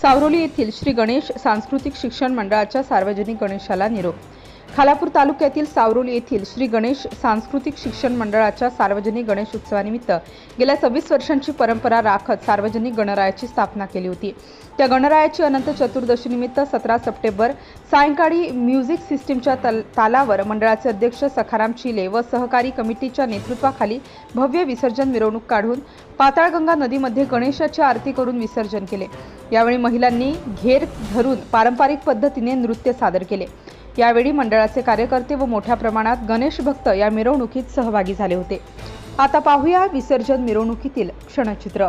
सावरोली येथील श्री गणेश सांस्कृतिक शिक्षण मंडळाच्या सार्वजनिक गणेशाला निरोप खालापूर तालुक्यातील सावरोली येथील श्री गणेश सांस्कृतिक शिक्षण मंडळाच्या सार्वजनिक गणेश उत्सवानिमित्त गेल्या सव्वीस वर्षांची परंपरा राखत सार्वजनिक गणरायाची स्थापना केली होती. त्या गणरायाची अनंत चतुर्दशीनिमित्त सतरा सप्टेंबर सायंकाळी म्युझिक सिस्टीमच्या तल तालावर मंडळाचे अध्यक्ष सखाराम चिले व सहकारी कमिटीच्या नेतृत्वाखाली भव्य विसर्जन मिरवणूक काढून पाताळगंगा नदीमध्ये गणेशाची आरती करून विसर्जन केले. यावेळी महिलांनी घेर धरून पारंपरिक पद्धतीने नृत्य सादर केले. यावेळी मंडळाचे कार्यकर्ते व मोठ्या प्रमाणात गणेश भक्त या मिरवणुकीत सहभागी झाले होते. आता पाहूया विसर्जन मिरवणुकीतील क्षणचित्र.